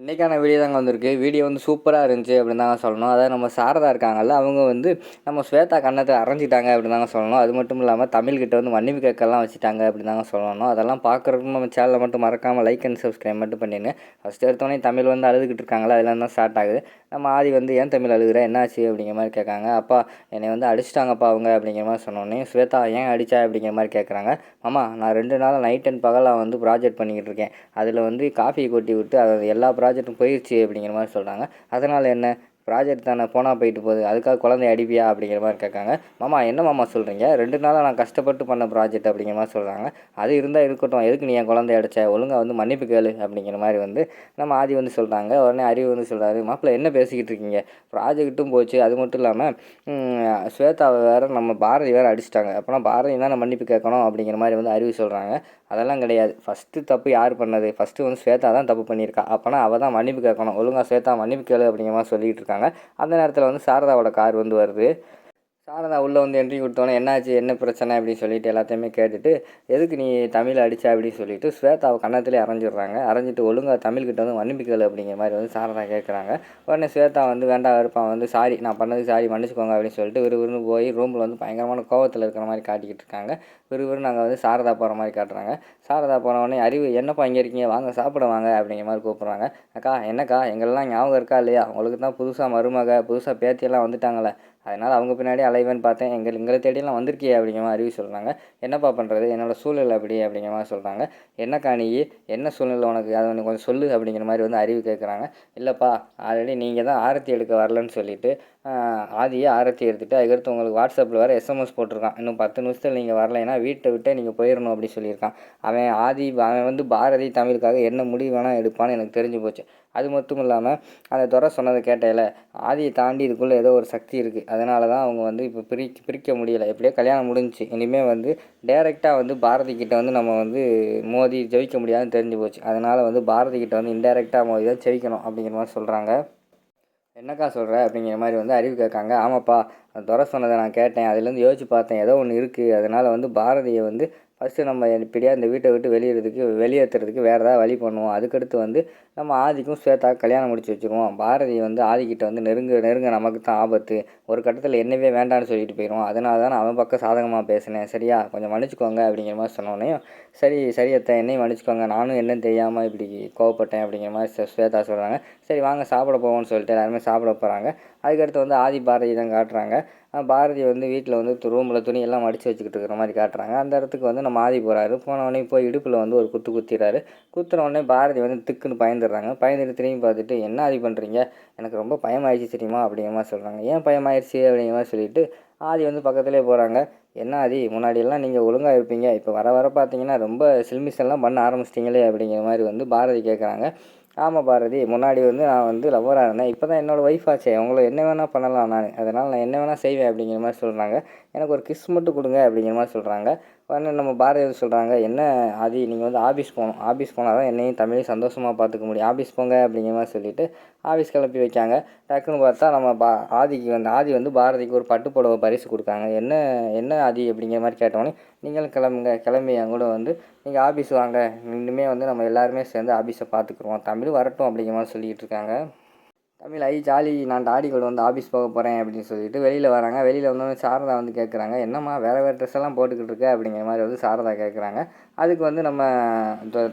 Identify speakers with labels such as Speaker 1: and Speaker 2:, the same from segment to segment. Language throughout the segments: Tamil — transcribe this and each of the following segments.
Speaker 1: இன்றைக்கான வீடியோ தாங்க வந்திருக்கு. வீடியோ வந்து சூப்பராக இருந்துச்சு அப்படின்னு தாங்க சொல்லணும். அதாவது நம்ம சாரதா இருக்காங்கல்ல அவங்க வந்து நம்ம ஸ்வேதா கண்ணத்தை அரைஞ்சிட்டாங்க அப்படின்னு தாங்க சொல்லணும். அது மட்டும் இல்லாமல் தமிழ்கிட்ட வந்து மன்னிப்பு கேட்கலாம் வச்சுட்டாங்க அப்படின்னு தாங்க சொல்லணும். அதெல்லாம் பார்க்குறதுக்கு நம்ம சேனலில் மட்டும் மறக்காமல் லைக் அண்ட் சப்ஸ்கிரைப் மட்டும் பண்ணிடுங்க ஃபஸ்ட்டு எடுத்தோடனே தமிழ் வந்து அழுதுகிட்டு இருக்காங்களா அதெல்லாம் தான் ஸ்டார்ட் ஆகுது. நம்ம ஆதி வந்து ஏன் தமிழ் அழுகுற? என்னாச்சு அப்படிங்கிற மாதிரி கேட்காங்க. அப்பா என்னை வந்து அடிச்சிட்டாங்கப்பா அவங்க அப்படிங்கிற மாதிரி சொன்னோன்னே ஸ்வேதா ஏன் அடித்தா அப்படிங்கிற மாதிரி கேட்குறாங்க. மாமா நான் ரெண்டு நாள் நைட் அண்ட் பகலாக வந்து ப்ராஜெக்ட் பண்ணிக்கிட்டு இருக்கேன். அதில் வந்து காஃபி கொட்டி விட்டு அதை எல்லா ப்ராஜெக்ட்டும் போயிடுச்சு அப்படிங்கிற மாதிரி சொல்கிறாங்க அதனால் என்ன? ப்ராஜெக்ட் தானே போனால் போயிட்டு போகுது. அதுக்காக குழந்தைய அடிப்பியா அப்படிங்கிற மாதிரி கேட்காங்க. மாமா என்ன மாமா சொல்கிறீங்க ரெண்டு நாளாக நான் கஷ்டப்பட்டு பண்ண ப்ராஜெக்ட் அப்படிங்கிற மாதிரி சொல்கிறாங்க அது இருந்தால் இருக்கட்டும். எதுக்கு நீ என் குழந்தைய அடிச்ச? ஒழுங்காக வந்து மன்னிப்பு கேளு அப்படிங்கிற மாதிரி வந்து நம்ம ஆதி வந்து சொல்கிறாங்க உடனே அறிவு வந்து சொல்கிறாரு மாப்பிள்ள என்ன பேசிக்கிட்டு இருக்கீங்க? ப்ராஜெக்ட்டும் போச்சு. அது மட்டும் இல்லாமல் ஸ்வேதாவை வேறு நம்ம பாரதி வேறு அடிச்சிட்டாங்க. அப்போனா பாரதி தான் மன்னிப்பு கேட்கணும்? அப்படிங்கிற மாதிரி வந்து அறிவு சொல்கிறாங்க அதெல்லாம் கிடையாது. ஃபஸ்ட்டு தப்பு யார் பண்ணது? ஃபஸ்ட்டு வந்து ஸ்வேதா தான் தப்பு பண்ணியிருக்கா. அப்போனா அவள் தான் மன்னிப்பு கேட்கணும். ஒழுங்காக ஸ்வேதா மன்னிப்பு கேளு அப்படிங்கிற மாதிரி சொல்லிகிட்டு இருக்காங்க. அந்த நேரத்தில் வந்து சாரதாவோட கார் வந்து வருது. சாரதா உள்ளே வந்து என்ட்ரி கொடுத்தோன்னே என்னாச்சு என்ன பிரச்சனை அப்படின்னு சொல்லிட்டு எல்லாத்தையுமே கேட்டுட்டு எதுக்கு நீ தமிழ் அடிச்ச? அப்படின்னு சொல்லிட்டு ஸ்வேதாவை கன்னத்திலே அரைஞ்சிடுறாங்க. அரைஞ்சிட்டு ஒழுங்காக தமிழ்கிட்ட வந்து மன்னிப்புகள் அப்படிங்கிற மாதிரி வந்து சாரதா கேட்குறாங்க உடனே ஸ்வேதா வந்து வேண்டாம் இருப்பான் வந்து சாரி நான் பண்ணது சாரி மன்னிச்சுக்கோங்க அப்படின்னு சொல்லிட்டு விறுவிறுன்னு போய் ரூமில் வந்து பயங்கரமான கோவத்தில் இருக்கிற மாதிரி காட்டிக்கிட்டு இருக்காங்க. விறுவிறு நாங்கள் வந்து சாரதா போகிற மாதிரி காட்டுறாங்க. சாரதா போன உடனே அறிவு என்னப்பா இங்கே இருக்கீங்க? வாங்க சாப்பிட வாங்க அப்படிங்கிற மாதிரி கூப்பிட்றாங்க. அக்கா என்னக்கா? எங்கெல்லாம் ஞாபகம் இருக்கா இல்லையா? உங்களுக்கு தான் புதுசாக மருமக புதுசாக பேத்தியெல்லாம் வந்துட்டாங்களே. அதனால் அவங்க பின்னாடி அலைவேன்னு பார்த்தேன். எங்கள் எங்களை தேடியெல்லாம் வந்திருக்கியே அப்படிங்கிற மாதிரி அறிவு சொல்கிறாங்க என்னப்பா பண்ணுறது என்னோடய சூழ்நிலை அப்படி அப்படிங்கிற மாதிரி சொல்கிறாங்க என்ன காணியே என்ன சூழ்நிலை உனக்கு? அதை ஒன்று கொஞ்சம் சொல்லு அப்படிங்கிற மாதிரி வந்து அறிவு கேட்குறாங்க இல்லைப்பா ஆல்ரெடி நீங்கள் தான் ஆரத்தி எடுக்க வரலன்னு சொல்லிவிட்டு ஆதியை ஆரத்தி எடுத்துகிட்டு அதுக்கடுத்து உங்களுக்கு வாட்ஸ்அப்பில் வேறு எஸ்எம்எஸ் போட்டிருக்கான். இன்னும் பத்து நிமிஷத்தில் நீங்கள் வரலைன்னா வீட்டை விட்டே நீங்கள் போயிடணும் அப்படி சொல்லியிருக்கான். அவன் ஆதி அவன் வந்து பாரதி தமிழுக்காக என்ன முடிவு வேணால் எடுப்பான்னு எனக்கு தெரிஞ்சு போச்சு. அது மட்டும் இல்லாமல் அந்த துறை சொன்னதை கேட்டையில் ஆதியை தாண்டி இதுக்குள்ளே ஏதோ ஒரு சக்தி இருக்குது அதனால தான் அவங்க வந்து இப்போ பிரி பிரிக்க முடியலை. எப்படியோ கல்யாணம் முடிஞ்சிச்சு இனிமேல் வந்து டேரெக்டாக வந்து பாரதி கிட்ட வந்து நம்ம வந்து மோதி ஜெயிக்க முடியாதுன்னு தெரிஞ்சு போச்சு. அதனால் வந்து பாரதி கிட்ட வந்து இன்டைரக்டாக மோதி தான் ஜெயிக்கணும் அப்படிங்கிற மாதிரி சொல்கிறாங்க என்னக்கா சொல்கிற அப்படிங்கிற மாதிரி வந்து அறிவு கேட்காங்க. ஆமாப்பா துறை சொன்னதை நான் கேட்டேன். அதுலேருந்து யோசிச்சு பார்த்தேன். ஏதோ ஒன்று இருக்குது அதனால் வந்து பாரதியை வந்து ஃபஸ்ட்டு நம்ம எப்படியா இந்த வீட்டை விட்டு வெளியேறதுக்கு வெளியேற்றுறதுக்கு வேறு ஏதாவது வழி பண்ணுவோம். அதுக்கடுத்து வந்து நம்ம ஆதிக்கும் ஸ்வேதா கல்யாணம் முடிச்சு வச்சுருவோம். பாரதி வந்து ஆதிக்கிட்ட வந்து நெருங்க நெருங்க நமக்கு தான் ஆபத்து. ஒரு கட்டத்தில் என்னவே வேண்டான்னு சொல்லிட்டு போயிடுவோம் அதனால தான் நான் அவன் பக்கம் சாதகமாக பேசினேன். சரியா? கொஞ்சம் மன்னிச்சுக்கோங்க அப்படிங்கிற மாதிரி சொன்னோன்னே சரி சரியத்தை என்னையும் மன்னிச்சுக்கோங்க. நானும் என்னன்னு தெரியாமல் இப்படி கோவப்பட்டேன் அப்படிங்கிற மாதிரி ஸ்வேதா சொல்கிறாங்க சரி வாங்க சாப்பிட போவோம்னு சொல்லிட்டு எல்லாருமே சாப்பிட போகிறாங்க அதுக்கடுத்து வந்து ஆதி பாரதி தான் காட்டுறாங்க. பாரதி வந்து வீட்டில் வந்து ரூமில் துணி எல்லாம் மடித்து வச்சுக்கிட்டு இருக்கிற மாதிரி காட்டுறாங்க. அந்த இடத்துக்கு வந்து நம்ம ஆதி போகிறாரு போனவொடனே போய் இடுப்பில் வந்து ஒரு குத்து குத்திடுறாரு குத்துன உடனே பாரதி வந்து திக்குன்னு பயந்துடுறாங்க. பயந்துட்டு திரும்பி பார்த்துட்டு என்ன ஆதி பண்ணுறீங்க எனக்கு ரொம்ப பயமாயிடுச்சு தெரியுமா? அப்படிங்கிற மாதிரி சொல்கிறாங்க ஏன் பயமாயிடுச்சு அப்படிங்கிற மாதிரி சொல்லிட்டு ஆதி வந்து பக்கத்துலேயே போகிறாங்க என்ன ஆதி முன்னாடியெல்லாம் நீங்கள் ஒழுங்காக இருப்பீங்க. இப்போ வர வர பார்த்தீங்கன்னா ரொம்ப சில்மிஷன்லாம் பண்ண ஆரம்பிச்சிட்டிங்களே அப்படிங்கிற மாதிரி வந்து பாரதி கேட்குறாங்க ஆமாம் பாரதி முன்னாடி வந்து நான் வந்து லவ்வராக இருந்தேன். இப்போ தான் என்னோடய ஒய்ஃப் ஆச்சே. உங்களை என்ன வேணால் பண்ணலாம் நான். அதனால் நான் என்ன வேணால் செய்வேன் அப்படிங்கிற மாதிரி சொல்கிறாங்க எனக்கு ஒரு கிஸ் மட்டும் கொடுங்க அப்படிங்கிற மாதிரி சொல்கிறாங்க உடனே நம்ம பாரதியார் சொல்கிறாங்க என்ன ஆதி நீங்கள் வந்து ஆஃபீஸ் போகணும் ஆஃபீஸ் போனால் தான் என்னையும் தமிழையும் சந்தோஷமாக பார்த்துக்க முடியும். ஆஃபீஸ் போங்க அப்படிங்கிற மாதிரி சொல்லிவிட்டு ஆஃபீஸ் கிளப்பி வைக்காங்க. டக்குன்னு பார்த்தா நம்ம பா ஆதிக்கு வந்து ஆதி வந்து பாரதிக்கு ஒரு பட்டு புடவை பரிசு கொடுத்தாங்க என்ன என்ன ஆதி அப்படிங்கிற மாதிரி கேட்டோன்னே நீங்களும் கிளம்புங்க கிளம்பி என் கூட வந்து நீங்கள் ஆஃபீஸ் வாங்க. இன்னுமே வந்து நம்ம எல்லாருமே சேர்ந்து ஆஃபீஸை பார்த்துக்குருவோம். தமிழ் வரட்டும் அப்படிங்கிற மாதிரி சொல்லிகிட்டு இருக்காங்க. தமிழ் ஐ ஜாலி நான் தாடிகள் வந்து ஆஃபீஸ் போக போகிறேன் அப்படின்னு சொல்லிட்டு வெளியில் வராங்க. வெளியில் வந்தோடனே சாரதா வந்து கேட்குறாங்க என்னம்மா வேறு வேறு ட்ரெஸ் எல்லாம் போட்டுக்கிட்டு இருக்க? அப்படிங்கிற மாதிரி வந்து சாரதா கேட்குறாங்க அதுக்கு வந்து நம்ம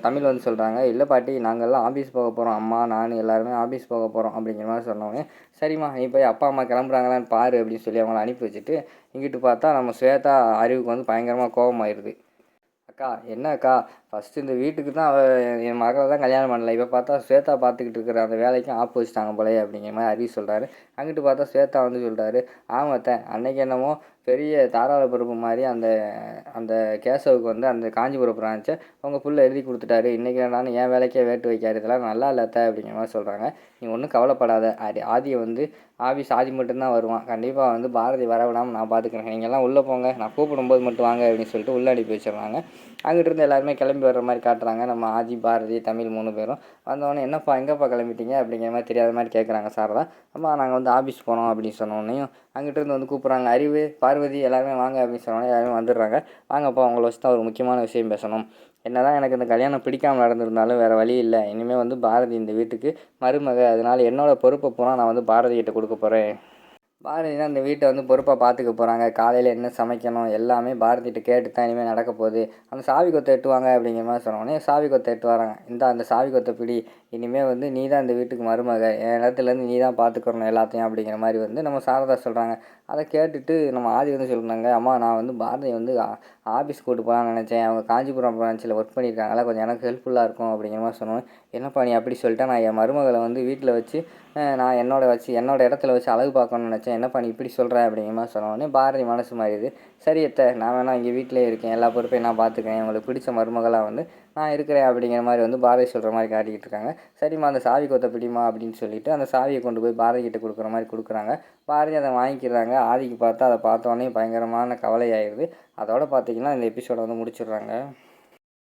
Speaker 1: தமிழ் வந்து சொல்கிறாங்க இல்லை பாட்டி நாங்கள்லாம் ஆஃபீஸ் போக போகிறோம் அம்மா நான் எல்லாருமே ஆஃபீஸ் போக போகிறோம் அப்படிங்கிற மாதிரி சொன்னோடனே சரிம்மா நீ போய் அப்பா அம்மா கிளம்புறாங்களான்னு பாரு அப்படின்னு சொல்லி அவங்கள அனுப்பி வச்சுட்டு இங்கிட்டு பார்த்தா நம்ம ஸ்வேதா அறிவுக்கு வந்து பயங்கரமாக கோபமாயிருது. அக்கா என்ன அக்கா ஃபஸ்ட்டு இந்த வீட்டுக்கு தான் அவள் என் மகளை தான் கல்யாணம் பண்ணல. இப்போ பார்த்தா ஸ்வேதா பார்த்துக்கிட்டு இருக்கிற. அந்த வேலைக்கும் ஆப்பு வச்சுட்டாங்க போலே அப்படிங்கிற மாதிரி அறிவு சொல்கிறாரு அங்கிட்டு பார்த்தா ஸ்வேதா வந்து சொல்கிறாரு ஆமாத்த அன்னைக்கு என்னமோ பெரிய தாராள பருப்பு மாதிரி அந்த அந்த கேசவுக்கு வந்து அந்த காஞ்சிபுரம் பிரான்ச்சை உங்கள் புள்ள எழுதி கொடுத்துட்டாரு. இன்றைக்கி நான் என் வேலைக்கே வேட்டு வைக்காரு. இதெல்லாம் நல்லா இல்லாத அப்படிங்கிற மாதிரி சொல்கிறாங்க நீ ஒன்றும் கவலைப்படாத. ஆதி ஆதியை வந்து ஆஃபீஸ் ஆதி மட்டும்தான் வருவான். கண்டிப்பாக வந்து பாரதி வர விடாமல் நான் பார்த்துக்கிறேன் நீங்கள்லாம் உள்ளே போங்க. நான் கூப்பிடும்போது மட்டும் வாங்க அப்படின்னு சொல்லிட்டு உள்ளே அனுப்பி வச்சிடுறாங்க. அங்கிட்டு இருந்து எல்லாருமே கிளம்பி வர்ற மாதிரி காட்டுறாங்க. நம்ம ஆதி பாரதி தமிழ் மூணு பேரும். வந்தவொடனே என்னப்பா எங்கேப்பா கிளம்பிட்டீங்க? அப்படிங்கிற மாதிரி தெரியாத மாதிரி கேட்குறாங்க சாரதா அம்மா நாங்கள் வந்து ஆஃபீஸ் போனோம் அப்படின்னு சொன்னோடனையும் அங்கிட்டு இருந்து வந்து கூப்பிட்றாங்க அறிவு பார்வதி எல்லாருமே வாங்க அப்படின்னு சொன்னோடனே எல்லாருமே வந்துடுறாங்க. வாங்கப்பா உங்களை வச்சு தான் ஒரு முக்கியமான விஷயம் பேசணும். என்ன தான் எனக்கு இந்த கல்யாணம் பிடிக்காம நடந்திருந்தாலும் வேறு வழி இல்லை. இனிமேல் வந்து பாரதி இந்த வீட்டுக்கு மருமக. அதனால் என்னோட பொறுப்பை பூரா நான் வந்து பாரதி கிட்ட கொடுக்க போகிறேன் பாரதி தான் இந்த வீட்டை வந்து பொறுப்பாக பார்த்துக்க போகிறாங்க காலையில் என்ன சமைக்கணும் எல்லாமே பாரதிகிட்ட கேட்டு தான் இனிமேல் நடக்க போகுது. அந்த சாவி கொத்தை எட்டுவாங்க அப்படிங்கிற மாதிரி சொன்னோடனே சாவி கொத்தை எட்டு வராங்க இந்த அந்த சாவி கொத்தை பிடி. இனிமேல் வந்து நீ தான் இந்த வீட்டுக்கு மருமக. என் இடத்துலேருந்து நீ தான் பார்த்துக்கணும் எல்லாத்தையும் அப்படிங்கிற மாதிரி வந்து நம்ம சாரதா சொல்கிறாங்க அதை கேட்டுட்டு நம்ம ஆதி வந்து சொல்கிறாங்க அம்மா நான் வந்து பாரதியை வந்து ஆஃபீஸ் கூட்டு போகலான்னு நினச்சேன். அவங்க காஞ்சிபுரம் பிரான்ச்சில் ஒர்க் பண்ணியிருக்காங்களா கொஞ்சம் எனக்கு ஹெல்ப்ஃபுல்லாக இருக்கும் அப்படிங்கிற மாதிரி சொன்னோம். என்னப்பா நீ அப்படி சொல்லிட்டேன் நான் என் மருமகளை வந்து வீட்டில் வச்சு நான் என்னோட வச்சு என்னோட இடத்துல வச்சு அழகு பார்க்கணும்னு நினச்சேன். என்ன பண்ணி இப்படி சொல்கிற அப்படிங்கிற மாதிரி சொன்னோடனே பாரதி மனசு மாறிடுது. சரி அத்தை நான் வேணா இங்கே வீட்டிலே இருக்கேன். எல்லா பொறுப்பையும் நான் பார்த்துக்கிறேன் உங்களுக்கு பிடிச்ச மருமகளாக வந்து நான் இருக்கிறேன் அப்படிங்கிற மாதிரி வந்து பாரதி சொல்கிற மாதிரி காட்டிக்கிட்டு இருக்காங்க. சரிம்மா அந்த சாவி கொத்த பிடிமா அப்படின்னு சொல்லிட்டு அந்த சாவியை கொண்டு போய் பாரதி கிட்ட கொடுக்குற மாதிரி கொடுக்குறாங்க. பாரதி அதை வாங்கிக்கிறாங்க. ஆதிக்கு பார்த்தா அதை பார்த்தோன்னே பயங்கரமான கவலை ஆயிடுது அதோட பார்த்தீங்கன்னா இந்த எபிசோடை வந்து முடிச்சிடுறாங்க.